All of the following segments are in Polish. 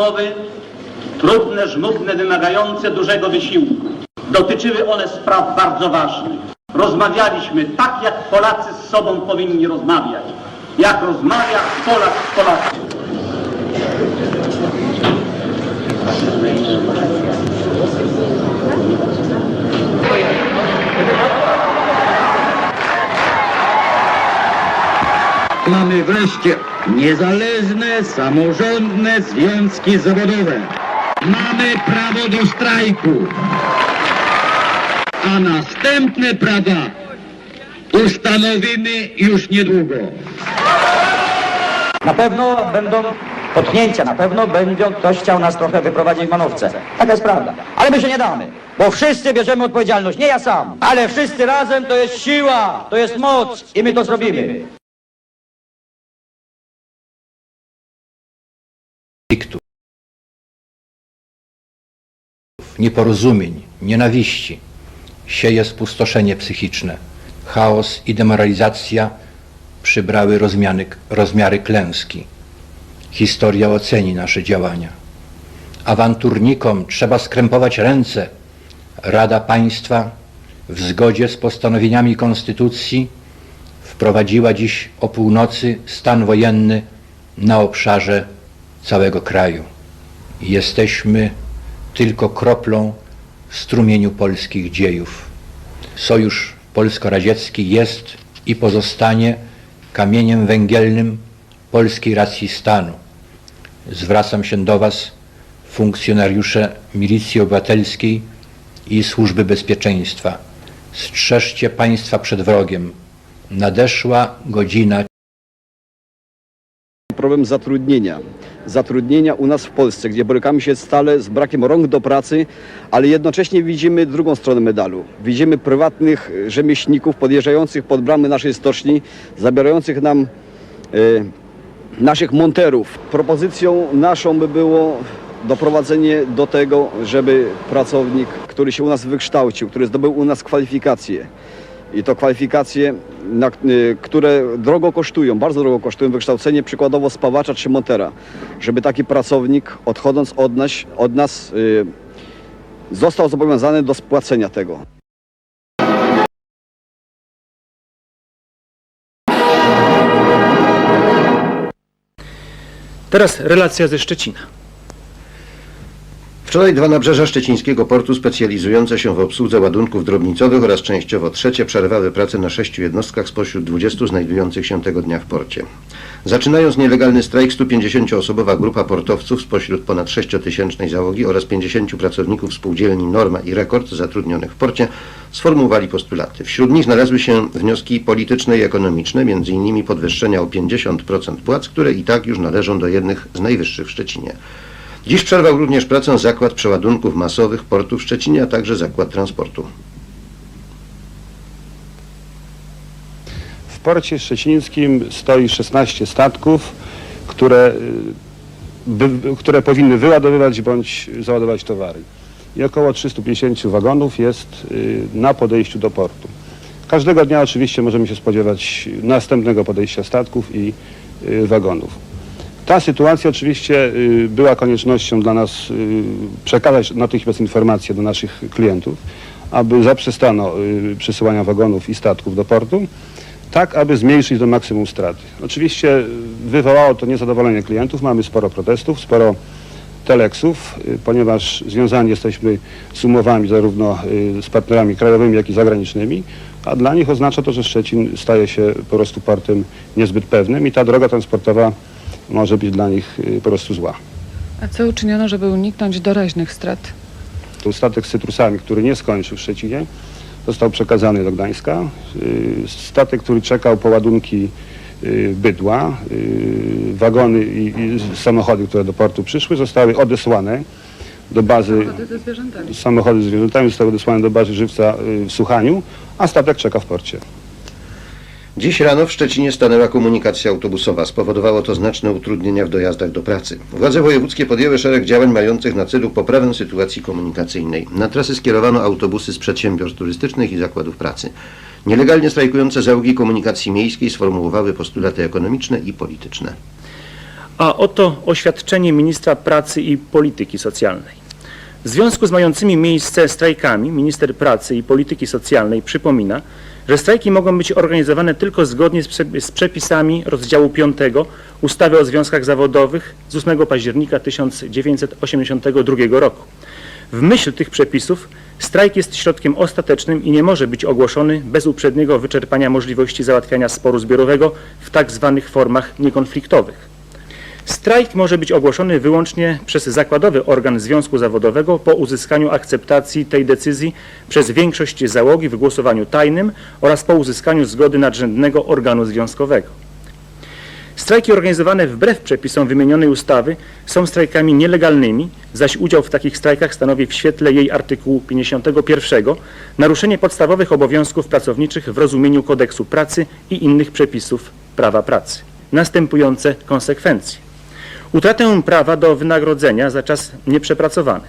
rozmowy, trudne, żmudne, wymagające dużego wysiłku. Dotyczyły one spraw bardzo ważnych. Rozmawialiśmy tak, jak Polacy z sobą powinni rozmawiać. Jak rozmawia Polak z Polakiem. Mamy wreszcie niezależne, samorządne związki zawodowe. Mamy prawo do strajku. A następne prawa ustanowimy już niedługo. Na pewno będą potknięcia, na pewno będzie ktoś chciał nas trochę wyprowadzić w manowce. Taka jest prawda. Ale my się nie damy, bo wszyscy bierzemy odpowiedzialność. Nie ja sam, ale wszyscy razem to jest siła, to jest moc i my to zrobimy. Konfliktów, nieporozumień, nienawiści sieje spustoszenie psychiczne. Chaos i demoralizacja przybrały rozmiany, rozmiary klęski. Historia oceni nasze działania. Awanturnikom trzeba skrępować ręce. Rada Państwa w zgodzie z postanowieniami Konstytucji wprowadziła dziś o północy stan wojenny na obszarze całego kraju. Jesteśmy tylko kroplą w strumieniu polskich dziejów. Sojusz polsko-radziecki jest i pozostanie kamieniem węgielnym polskiej racji stanu. Zwracam się do Was, funkcjonariusze Milicji Obywatelskiej i Służby Bezpieczeństwa. Strzeżcie państwa przed wrogiem. Nadeszła godzina problem zatrudnienia. Zatrudnienia u nas w Polsce, gdzie borykamy się stale z brakiem rąk do pracy, ale jednocześnie widzimy drugą stronę medalu. Widzimy prywatnych rzemieślników podjeżdżających pod bramy naszej stoczni, zabierających nam e, naszych monterów. Propozycją naszą by było doprowadzenie do tego, żeby pracownik, który się u nas wykształcił, który zdobył u nas kwalifikacje, i to kwalifikacje, na, y, które drogo kosztują, bardzo drogo kosztują wykształcenie przykładowo spawacza czy montera, żeby taki pracownik odchodząc od nas, od nas y, został zobowiązany do spłacenia tego. Teraz relacja ze Szczecina. Wczoraj dwa nabrzeża szczecińskiego portu specjalizujące się w obsłudze ładunków drobnicowych oraz częściowo trzecie przerwały pracę na sześciu jednostkach spośród 20 znajdujących się tego dnia w porcie. Zaczynając nielegalny strajk 150-osobowa grupa portowców spośród ponad 6-tysięcznej załogi oraz 50 pracowników spółdzielni Norma i Rekord zatrudnionych w porcie sformułowali postulaty. Wśród nich znalazły się wnioski polityczne i ekonomiczne, m.in. podwyższenia o 50% płac, które i tak już należą do jednych z najwyższych w Szczecinie. Dziś przerwał również pracę zakład przeładunków masowych portu w Szczecinie, a także zakład transportu. W porcie szczecińskim stoi 16 statków, które, y, by, które powinny wyładowywać bądź załadować towary. I około 350 wagonów jest y, na podejściu do portu. Każdego dnia oczywiście możemy się spodziewać następnego podejścia statków i y, wagonów. Ta sytuacja oczywiście y, była koniecznością dla nas y, przekazać natychmiast informacje do naszych klientów, aby zaprzestano y, przesyłania wagonów i statków do portu, tak aby zmniejszyć do maksimum straty. Oczywiście wywołało to niezadowolenie klientów, mamy sporo protestów, sporo teleksów, ponieważ związani jesteśmy z umowami zarówno z partnerami krajowymi, jak i zagranicznymi, a dla nich oznacza to, że Szczecin staje się po prostu portem niezbyt pewnym i ta droga transportowa może być dla nich y, po prostu zła. A co uczyniono, żeby uniknąć doraźnych strat? To statek z cytrusami, który nie skończył w Szczecinie, został przekazany do Gdańska. Y, Statek, który czekał po ładunki y, bydła, wagony i, samochody, które do portu przyszły, zostały odesłane do bazy, Wody ze zwierzętami. samochody z zwierzętami zostały odesłane do bazy żywca w Słuchaniu, a statek czeka w porcie. Dziś rano w Szczecinie stanęła komunikacja autobusowa. Spowodowało to znaczne utrudnienia w dojazdach do pracy. Władze wojewódzkie podjęły szereg działań mających na celu poprawę sytuacji komunikacyjnej. Na trasy skierowano autobusy z przedsiębiorstw turystycznych i zakładów pracy. Nielegalnie strajkujące załogi komunikacji miejskiej sformułowały postulaty ekonomiczne i polityczne. A oto oświadczenie ministra pracy i polityki socjalnej. W związku z mającymi miejsce strajkami minister pracy i polityki socjalnej przypomina, że strajki mogą być organizowane tylko zgodnie z, prze- z przepisami rozdziału 5 ustawy o związkach zawodowych z 8 października 1982 roku. W myśl tych przepisów strajk jest środkiem ostatecznym i nie może być ogłoszony bez uprzedniego wyczerpania możliwości załatwiania sporu zbiorowego w tak zwanych formach niekonfliktowych. Strajk może być ogłoszony wyłącznie przez zakładowy organ związku zawodowego po uzyskaniu akceptacji tej decyzji przez większość załogi w głosowaniu tajnym oraz po uzyskaniu zgody nadrzędnego organu związkowego. Strajki organizowane wbrew przepisom wymienionej ustawy są strajkami nielegalnymi, zaś udział w takich strajkach stanowi w świetle jej artykułu 51 naruszenie podstawowych obowiązków pracowniczych w rozumieniu kodeksu pracy i innych przepisów prawa pracy. Następujące konsekwencje. Utratę prawa do wynagrodzenia za czas nieprzepracowany.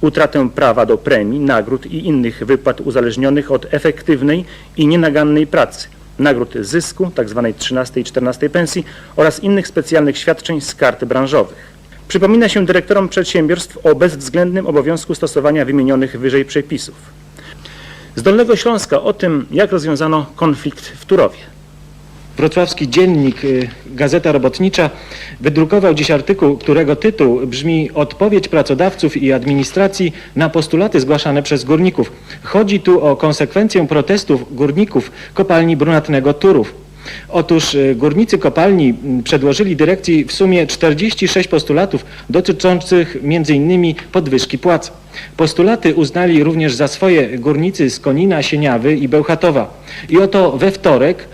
Utratę prawa do premii, nagród i innych wypłat uzależnionych od efektywnej i nienagannej pracy, nagród zysku, tzw. 13 i 14 pensji oraz innych specjalnych świadczeń z kart branżowych. Przypomina się dyrektorom przedsiębiorstw o bezwzględnym obowiązku stosowania wymienionych wyżej przepisów. Z Dolnego Śląska o tym, jak rozwiązano konflikt w Turowie. Wrocławski dziennik y, Gazeta Robotnicza wydrukował dziś artykuł, którego tytuł brzmi Odpowiedź pracodawców i administracji na postulaty zgłaszane przez górników. Chodzi tu o konsekwencję protestów górników kopalni brunatnego Turów. Otóż y, górnicy kopalni m, przedłożyli dyrekcji w sumie 46 postulatów dotyczących m.in. podwyżki płac. Postulaty uznali również za swoje górnicy z Konina, Sieniawy i Bełchatowa. I oto we wtorek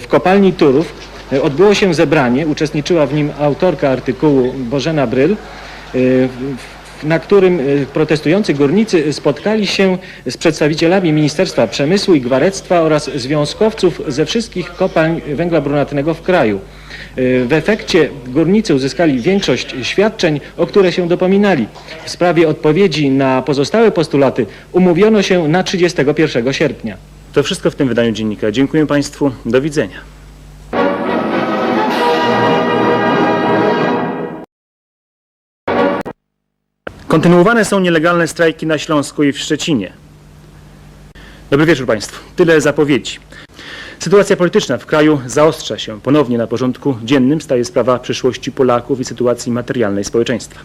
w kopalni Turów y, odbyło się zebranie, uczestniczyła w nim autorka artykułu Bożena Bryl, y, na którym y, protestujący górnicy spotkali się z przedstawicielami Ministerstwa Przemysłu i Gwarectwa oraz związkowców ze wszystkich kopalń węgla brunatnego w kraju. Y, W efekcie górnicy uzyskali większość świadczeń, o które się dopominali. W sprawie odpowiedzi na pozostałe postulaty umówiono się na 31 sierpnia. To wszystko w tym wydaniu dziennika. Dziękuję Państwu. Do widzenia. Kontynuowane są nielegalne strajki na Śląsku i w Szczecinie. Dobry wieczór Państwu. Tyle zapowiedzi. Sytuacja polityczna w kraju zaostrza się. Ponownie na porządku dziennym staje sprawa przyszłości Polaków i sytuacji materialnej społeczeństwa.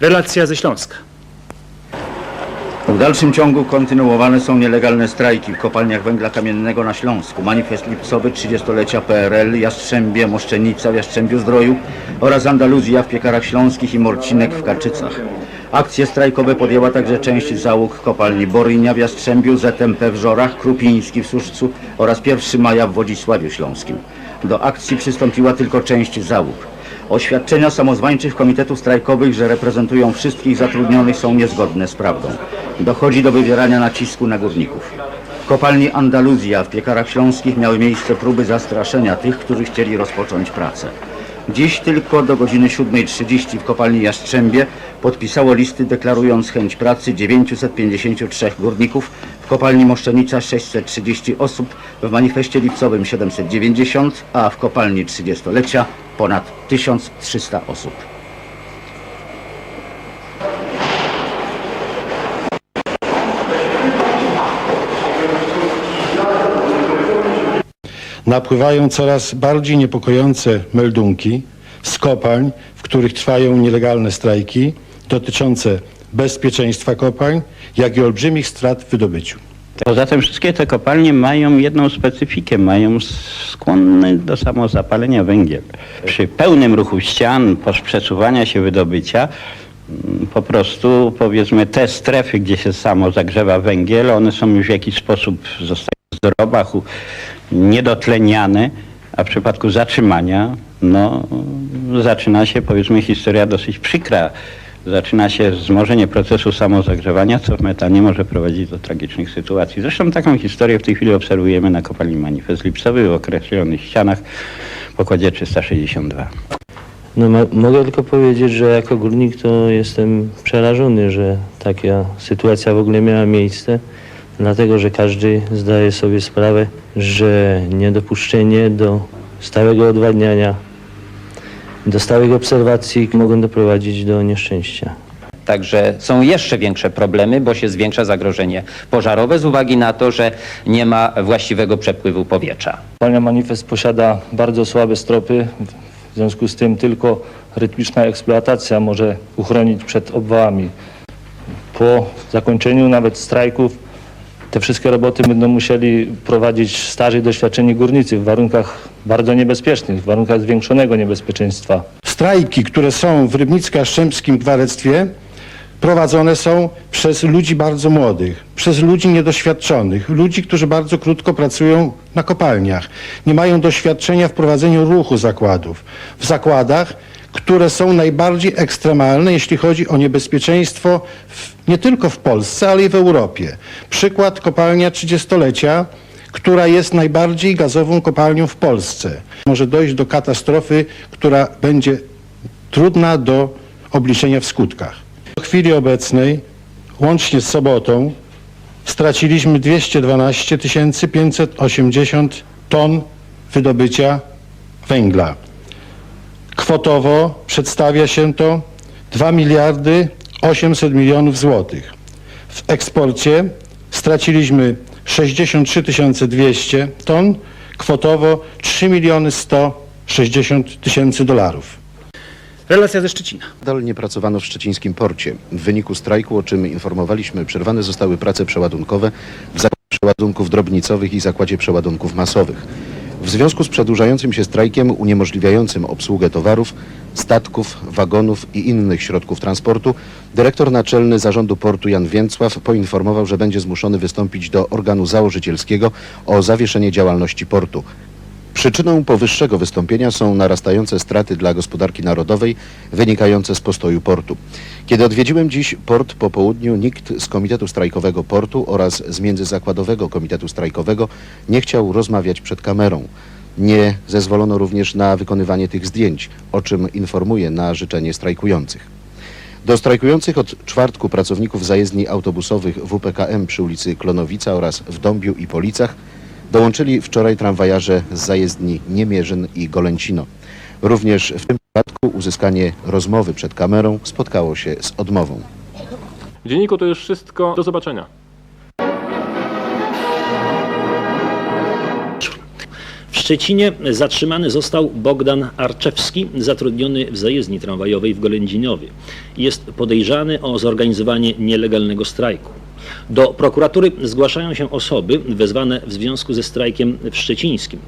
Relacja ze Śląska. W dalszym ciągu kontynuowane są nielegalne strajki w kopalniach węgla kamiennego na Śląsku. Manifest lipcowy 30-lecia PRL, Jastrzębie, Moszczenica w Jastrzębiu Zdroju oraz Andaluzja w Piekarach Śląskich i Morcinek w Karczycach. Akcje strajkowe podjęła także część załóg kopalni Borynia w Jastrzębiu, ZMP w Żorach, Krupiński w Suszcu oraz 1 maja w Wodzisławiu Śląskim. Do akcji przystąpiła tylko część załóg. Oświadczenia samozwańczych komitetów strajkowych, że reprezentują wszystkich zatrudnionych są niezgodne z prawdą. Dochodzi do wywierania nacisku na górników. W kopalni Andaluzja w Piekarach Śląskich miały miejsce próby zastraszenia tych, którzy chcieli rozpocząć pracę. Dziś tylko do godziny 7.30 w kopalni Jastrzębie podpisało listy deklarując chęć pracy 953 górników, w kopalni Moszczenica 630 osób, w manifestie lipcowym 790, a w kopalni 30-lecia ponad 1300 osób. napływają coraz bardziej niepokojące meldunki z kopalń, w których trwają nielegalne strajki dotyczące bezpieczeństwa kopalń, jak i olbrzymich strat w wydobyciu. Poza tym wszystkie te kopalnie mają jedną specyfikę, mają skłonny do samozapalenia węgiel. Przy pełnym ruchu ścian, przesuwania się wydobycia, mm, po prostu powiedzmy te strefy, gdzie się samo zagrzewa węgiel, one są już w jakiś sposób, zostają w zdrobach niedotleniane, a w przypadku zatrzymania, no zaczyna się powiedzmy historia dosyć przykra. Zaczyna się wzmożenie procesu samozagrzewania, co w metanie może prowadzić do tragicznych sytuacji. Zresztą taką historię w tej chwili obserwujemy na kopalni Manifest Lipcowy w określonych ścianach w pokładzie 362. No mo- mogę tylko powiedzieć, że jako górnik to jestem przerażony, że taka sytuacja w ogóle miała miejsce, dlatego że każdy zdaje sobie sprawę, że niedopuszczenie do stałego odwadniania do stałych obserwacji mogą doprowadzić do nieszczęścia. Także są jeszcze większe problemy, bo się zwiększa zagrożenie pożarowe z uwagi na to, że nie ma właściwego przepływu powietrza. Kopalnia Manifest posiada bardzo słabe stropy, w związku z tym tylko rytmiczna eksploatacja może uchronić przed obwałami. Po zakończeniu nawet strajków te wszystkie roboty będą musieli prowadzić starzy doświadczeni górnicy w warunkach bardzo niebezpiecznych, w warunkach zwiększonego niebezpieczeństwa. Strajki, które są w Rybnicko-Jastrzębskim Gwarectwie, prowadzone są przez ludzi bardzo młodych, przez ludzi niedoświadczonych, ludzi, którzy bardzo krótko pracują na kopalniach, nie mają doświadczenia w prowadzeniu ruchu zakładów. W zakładach, które są najbardziej ekstremalne, jeśli chodzi o niebezpieczeństwo w, nie tylko w Polsce, ale i w Europie. Przykład kopalnia 30-lecia, która jest najbardziej gazową kopalnią w Polsce. Może dojść do katastrofy, która będzie trudna do obliczenia w skutkach. W chwili obecnej, łącznie z sobotą, straciliśmy 212 580 ton wydobycia węgla. Kwotowo przedstawia się to 2 miliardy 800 milionów złotych. W eksporcie straciliśmy 63 200 ton, kwotowo 3 miliony 160 tysięcy dolarów. Relacja ze Szczecina. Nadal nie pracowano w szczecińskim porcie. W wyniku strajku, o czym informowaliśmy, przerwane zostały prace przeładunkowe w zakładzie przeładunków drobnicowych i zakładzie przeładunków masowych. W związku z przedłużającym się strajkiem uniemożliwiającym obsługę towarów, statków, wagonów i innych środków transportu, dyrektor naczelny zarządu portu Jan Więcław poinformował, że będzie zmuszony wystąpić do organu założycielskiego o zawieszenie działalności portu. Przyczyną powyższego wystąpienia są narastające straty dla gospodarki narodowej wynikające z postoju portu. Kiedy odwiedziłem dziś port po południu, nikt z Komitetu Strajkowego Portu oraz z Międzyzakładowego Komitetu Strajkowego nie chciał rozmawiać przed kamerą. Nie zezwolono również na wykonywanie tych zdjęć, o czym informuję na życzenie strajkujących. Do strajkujących od czwartku pracowników zajezdni autobusowych WPKM przy ulicy Klonowica oraz w Dąbiu i Policach dołączyli wczoraj tramwajarze z zajezdni Niemierzyn i Golęcino. Również w tym przypadku uzyskanie rozmowy przed kamerą spotkało się z odmową. W dzienniku to już wszystko. Do zobaczenia. W Szczecinie zatrzymany został Bogdan Arczewski, zatrudniony w zajezdni tramwajowej w Golędzinowie. Jest podejrzany o zorganizowanie nielegalnego strajku. Do prokuratury zgłaszają się osoby wezwane w związku ze strajkiem w Szczecińskim.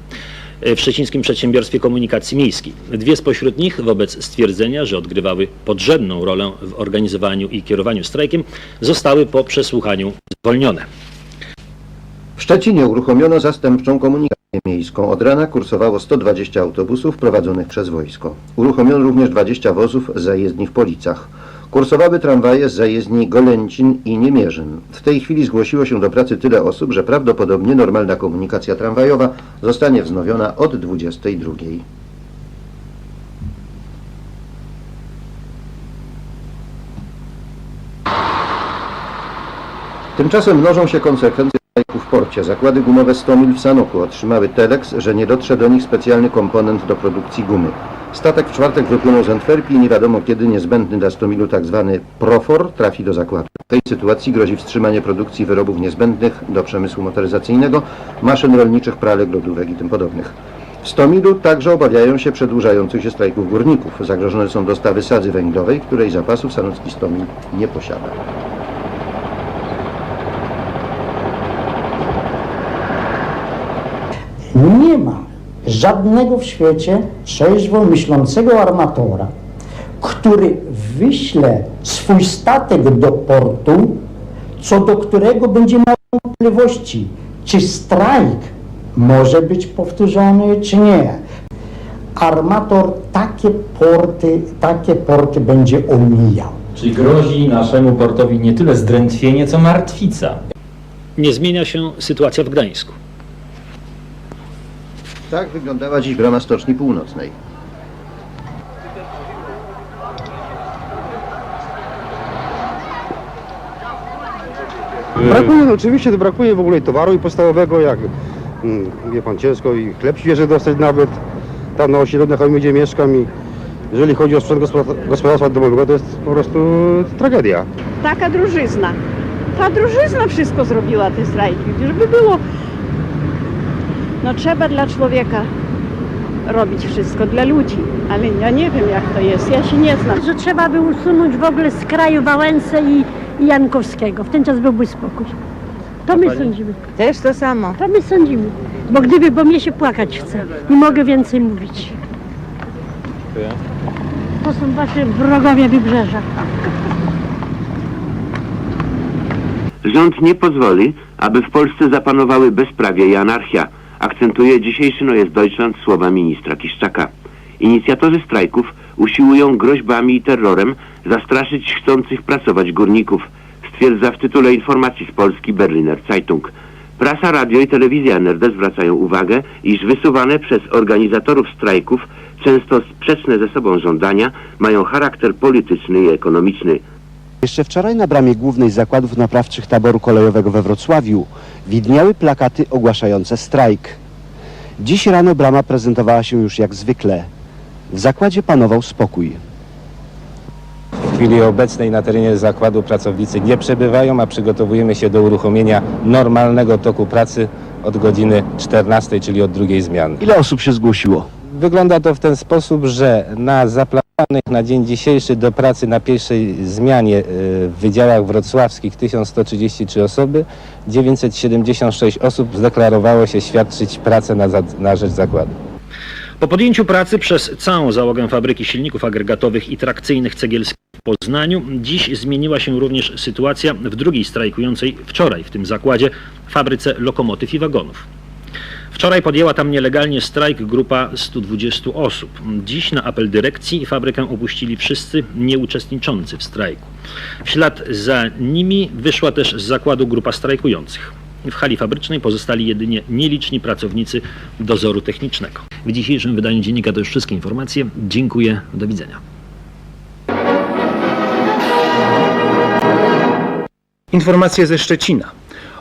W Szczecińskim Przedsiębiorstwie Komunikacji Miejskiej. Dwie spośród nich wobec stwierdzenia, że odgrywały podrzędną rolę w organizowaniu i kierowaniu strajkiem, zostały po przesłuchaniu zwolnione. W Szczecinie uruchomiono zastępczą komunikację miejską. Od rana kursowało 120 autobusów prowadzonych przez wojsko. Uruchomiono również 20 wozów z zajezdni w Policach. Kursowały tramwaje z zajezdni Golęcin i Niemierzyn. W tej chwili zgłosiło się do pracy tyle osób, że prawdopodobnie normalna komunikacja tramwajowa zostanie wznowiona od 22. Tymczasem mnożą się konsekwencje w porcie. Zakłady gumowe 100 mil w Sanoku otrzymały teleks, że nie dotrze do nich specjalny komponent do produkcji gumy. Statek w czwartek wypłynął z Antwerpii i nie wiadomo kiedy niezbędny dla 100 milu tzw. profor trafi do zakładu. W tej sytuacji grozi wstrzymanie produkcji wyrobów niezbędnych do przemysłu motoryzacyjnego, maszyn rolniczych, pralek, lodówek i tym podobnych. W Stomilu także obawiają się przedłużających się strajków górników. Zagrożone są dostawy sadzy węglowej, której zapasów Sanocki Stomil nie posiada. Nie ma żadnego w świecie trzeźwo myślącego armatora, który wyśle swój statek do portu, co do którego będzie miał wątpliwości, czy strajk może być powtórzony, czy nie. Armator takie porty, takie porty będzie omijał. Czyli grozi naszemu portowi nie tyle zdrętwienie, co martwica. Nie zmienia się sytuacja w Gdańsku. Tak wyglądała dziś brama Stoczni Północnej. Brakuje, no oczywiście brakuje w ogóle towaru i podstawowego, jak mm, wie pan, ciężko i chleb świeży dostać nawet. Tam na osiedlonych gdzie mieszkam i Jeżeli chodzi o sprzęt gospodarstwa domowego, to jest po prostu tragedia. Taka drużyzna. Ta drużyzna wszystko zrobiła te strajki, żeby było. No trzeba dla człowieka robić wszystko, dla ludzi, ale ja nie wiem jak to jest, ja się nie znam. Że trzeba by usunąć w ogóle z kraju Wałęsę i, i Jankowskiego. W ten czas byłby spokój. To my sądzimy. Też to samo. To my sądzimy. Bo gdyby, bo mnie się płakać chce. Nie mogę więcej mówić. To są wasze wrogowie wybrzeża. Rząd nie pozwoli, aby w Polsce zapanowały bezprawie i anarchia, akcentuje dzisiejszy Neues Deutschland słowa ministra Kiszczaka. Inicjatorzy strajków usiłują groźbami i terrorem zastraszyć chcących pracować górników, stwierdza w tytule informacji z Polski Berliner Zeitung. Prasa, radio i telewizja NRD zwracają uwagę, iż wysuwane przez organizatorów strajków często sprzeczne ze sobą żądania mają charakter polityczny i ekonomiczny. Jeszcze wczoraj na bramie głównej zakładów naprawczych taboru kolejowego we Wrocławiu widniały plakaty ogłaszające strajk. Dziś rano brama prezentowała się już jak zwykle. W zakładzie panował spokój. W chwili obecnej na terenie zakładu pracownicy nie przebywają, a przygotowujemy się do uruchomienia normalnego toku pracy od godziny 14, czyli od drugiej zmiany. Ile osób się zgłosiło? Wygląda to w ten sposób, że na zaplanowanych na dzień dzisiejszy do pracy na pierwszej zmianie y, w wydziałach wrocławskich 1133 osoby, 976 osób zdeklarowało się świadczyć pracę na, na rzecz zakładu. Po podjęciu pracy przez całą załogę fabryki silników agregatowych i trakcyjnych cegielskich w Poznaniu, dziś zmieniła się również sytuacja w drugiej strajkującej wczoraj w tym zakładzie fabryce lokomotyw i wagonów. Wczoraj podjęła tam nielegalnie strajk grupa 120 osób. Dziś na apel dyrekcji fabrykę opuścili wszyscy nieuczestniczący w strajku. W ślad za nimi wyszła też z zakładu grupa strajkujących. W hali fabrycznej pozostali jedynie nieliczni pracownicy dozoru technicznego. W dzisiejszym wydaniu dziennika to już wszystkie informacje. Dziękuję, do widzenia. Informacje ze Szczecina.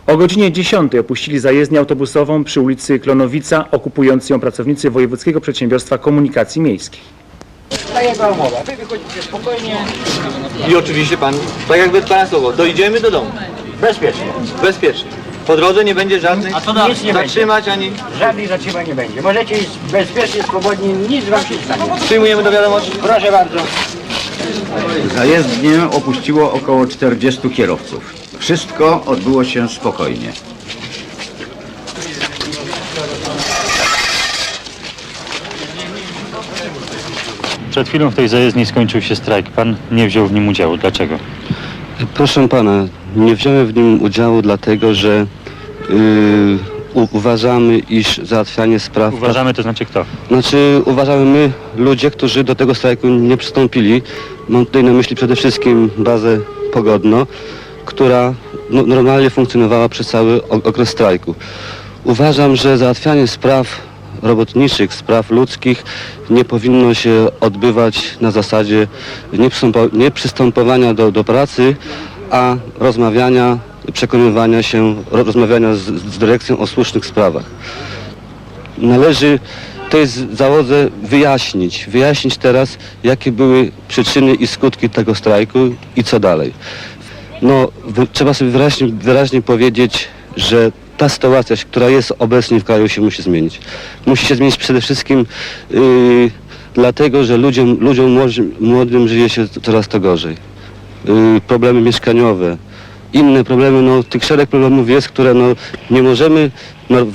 O godzinie 10 opuścili zajezdnię autobusową przy ulicy Klonowica, okupując ją pracownicy Wojewódzkiego Przedsiębiorstwa Komunikacji Miejskiej. Tak jak była umowa, wy wychodzicie spokojnie. I oczywiście pan, tak jak pana słowo, dojdziemy do domu. Bezpiecznie. Bezpiecznie. Po drodze nie będzie żadnych A co da- Nic nie zatrzymać ani... Żadnych zatrzymań nie będzie. Możecie iść bezpiecznie, swobodnie, nic wam się nie stanie. Przyjmujemy do wiadomości. Proszę bardzo. Zajezdnię opuściło około 40 kierowców. Wszystko odbyło się spokojnie. Przed chwilą w tej zajezdni skończył się strajk. Pan nie wziął w nim udziału. Dlaczego? Proszę pana, nie wziąłem w nim udziału dlatego, że yy, uważamy, iż załatwianie spraw... Uważamy, to znaczy kto? Znaczy uważamy my, ludzie, którzy do tego strajku nie przystąpili. Mam tutaj na myśli przede wszystkim bazę Pogodno, która no, normalnie funkcjonowała przez cały okres strajku. Uważam, że załatwianie spraw robotniczych, spraw ludzkich nie powinno się odbywać na zasadzie nieprzystępowania do, do pracy, a rozmawiania, przekonywania się, ro- rozmawiania z, z dyrekcją o słusznych sprawach. Należy jest załodze wyjaśnić, wyjaśnić teraz, jakie były przyczyny i skutki tego strajku i co dalej. No, trzeba sobie wyraźnie, wyraźnie powiedzieć, że ta sytuacja, która jest obecnie w kraju się musi zmienić. Musi się zmienić przede wszystkim yy, dlatego, że ludziom, ludziom młodym, młodym żyje się coraz to gorzej. Yy, problemy mieszkaniowe, inne problemy, no tych szereg problemów jest, które no, nie możemy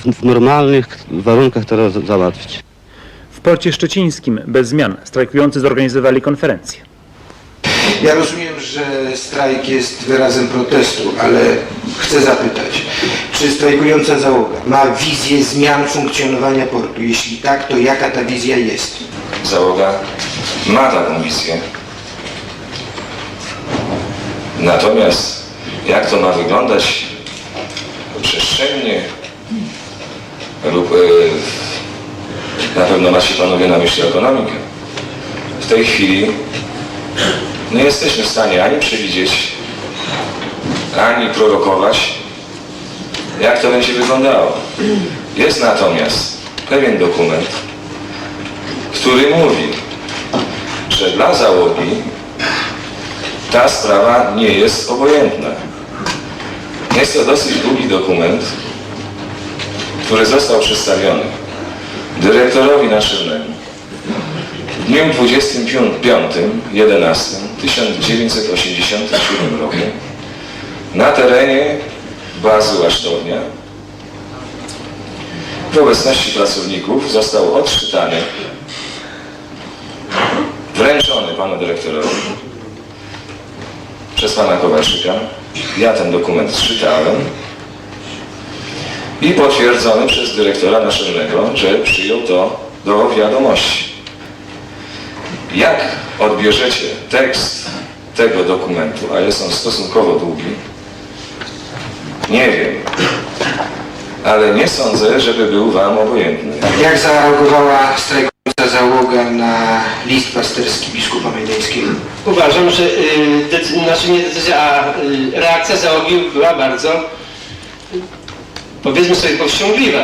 w normalnych warunkach teraz załatwić. W porcie szczecińskim bez zmian strajkujący zorganizowali konferencję. Ja rozumiem, że strajk jest wyrazem protestu, ale chcę zapytać, czy strajkująca załoga ma wizję zmian funkcjonowania portu? Jeśli tak, to jaka ta wizja jest? Załoga ma taką wizję. Natomiast jak to ma wyglądać przestrzennie lub e, na pewno macie panowie na myśli ekonomikę. W tej chwili nie jesteśmy w stanie ani przewidzieć, ani prorokować, jak to będzie wyglądało. Jest natomiast pewien dokument, który mówi, że dla załogi ta sprawa nie jest obojętna. Jest to dosyć długi dokument, który został przedstawiony dyrektorowi w dniu 25.11.1987 roku na terenie bazy Łasztownia w obecności pracowników został odczytany, wręczony panu dyrektorowi przez pana Kowalczyka. Ja ten dokument czytałem i potwierdzony przez dyrektora naczelnego, że przyjął to do wiadomości. Jak odbierzecie tekst tego dokumentu, a jest on stosunkowo długi, nie wiem, ale nie sądzę, żeby był wam obojętny. Jak zareagowała strajkująca załoga na list pasterski biskupa Medyńskiego? Uważam, że y, decy- znaczy nie decyzja, a y, reakcja załogi była bardzo, y, powiedzmy sobie, powściągliwa.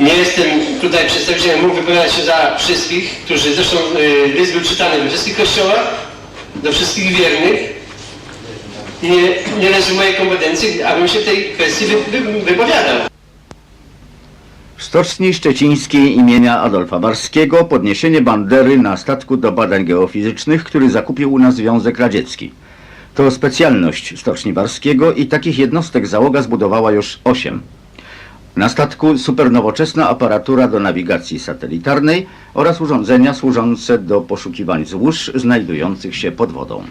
Nie jestem tutaj przedstawicielem, mógł wypowiadać się za wszystkich, którzy zresztą y, list był czytany we wszystkich kościołach, do wszystkich wiernych. Nie, nie leży mojej kompetencji, abym się w tej kwestii wy, wy, wypowiadał. W Stoczni Szczecińskiej imienia Adolfa Barskiego podniesienie bandery na statku do badań geofizycznych, który zakupił u nas Związek Radziecki. To specjalność Stoczni Barskiego i takich jednostek załoga zbudowała już osiem. Na statku supernowoczesna aparatura do nawigacji satelitarnej oraz urządzenia służące do poszukiwań złóż znajdujących się pod wodą.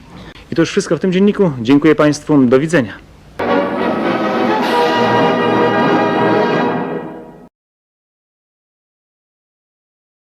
I to już wszystko w tym dzienniku. Dziękuję Państwu. Do widzenia.